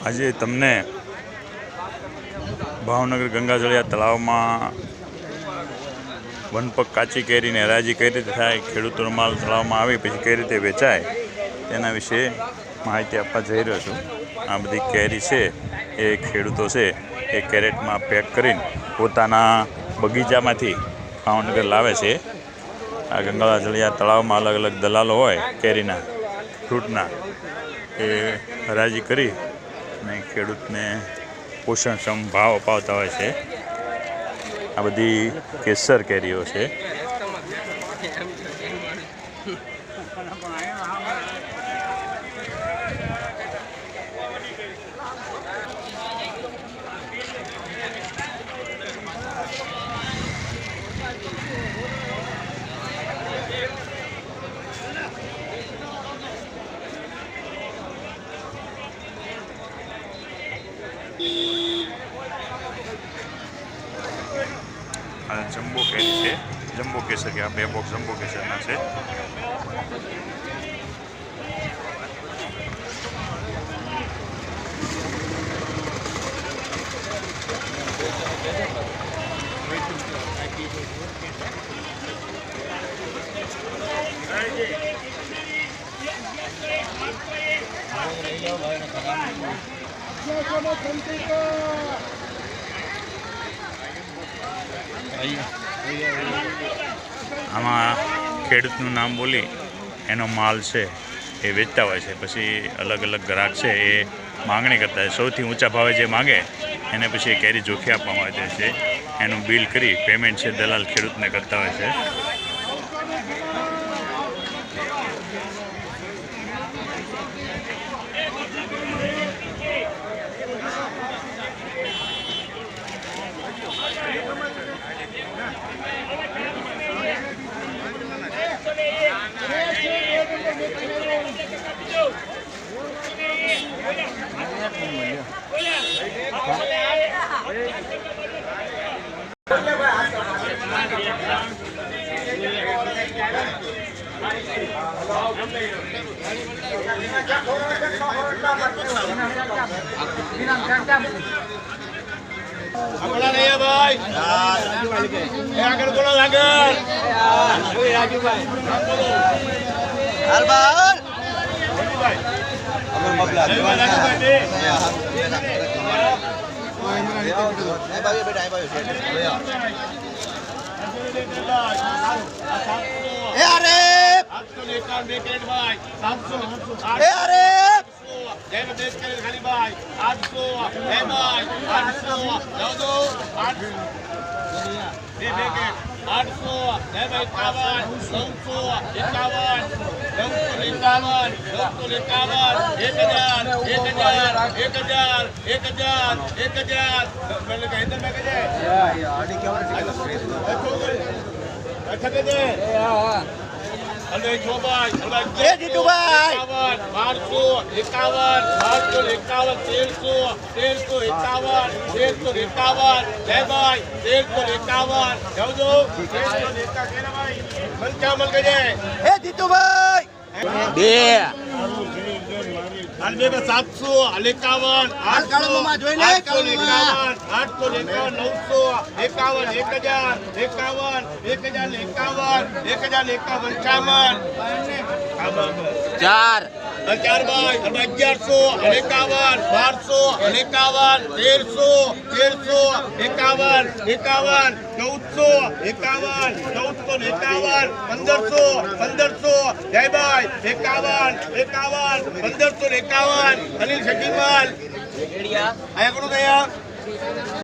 આજે તમને ભાવનગર ગંગાજળિયા તળાવમાં વનપક કાચી કેરીને હરાજી કઈ રીતે થાય, ખેડૂતોનો માલ તળાવમાં આવે, પછી કઈ રીતે વેચાય, તેના વિશે માહિતી આપવા જઈ રહ્યો છું. આ બધી કેરી છે, એ ખેડૂતો છે, એ કેરેટમાં પેક કરીને પોતાના બગીચામાંથી ભાવનગર લાવે છે. આ ગંગાજળિયા તળાવમાં અલગ અલગ દલાલો હોય, કેરીના, ફ્રૂટના, એ હરાજી કરી અને ખેડૂતને પોષણક્ષમ ભાવ અપાવતા હોય છે. આ બધી કેસર કેરીઓ છે. જમ્બો કેરી છે જમ્બો કેસર કે આ બે બોક્સ જમ્બો કેસરના છે આમાં ખેડૂતનું નામ બોલી એનો માલ છે એ વેચતા હોય છે. પછી અલગ અલગ ગ્રાહક છે એ માંગણી કરતા હોય સૌથી ઊંચા ભાવે જે માંગે એને પછી એ કેરી જોખી આપવામાં આવે છે. એનું બિલ કરી પેમેન્ટ છે દલાલ ખેડૂતને કરતા હોય છે. આગળ બોલો આગળ. રાજુભાઈ અરે સાતસો ને એકાવન બે કેરેટ ભાઈ સાતસો એ અરે જય દેશ કરે ખાલી ભાઈ આઠસો બે ભાઈ આઠસો ચૌદો આઠસો બે ભાઈ એકાવન નવસો એકાવન નવસો એકાવન નવસો એક હજાર એક હજાર એક હજાર એક હજાર એક હજાર એ જીતુભાઈ. બારસો એકાવન બારસો એકાવન તેરસો તેરસો એકાવન તેરસો એકાવન જયભાઈ તેરસો એકાવન જવજો તેરસો એકાવન ભાઈ પંચાવન કહેજે એ જીતુભાઈ બે હાલ બે બે સાતસો હાલ એકાવન આઠસો એકાવન આઠસો એકાવન નવસો એકાવન એક હજાર એકાવન એક હજાર એકાવન એક હજાર એકાવન પંચાવન ચાર. ભાઈ અગિયારસો એકાવન બારસો એકાવન તેરસો તેરસો એકાવન એકાવન ચૌદસો એકાવન ચૌદસો એકાવન પંદરસો પંદરસો. જયભાઈ એકાવન એકાવન પંદરસો એકાવન. અનિલ આયા થયા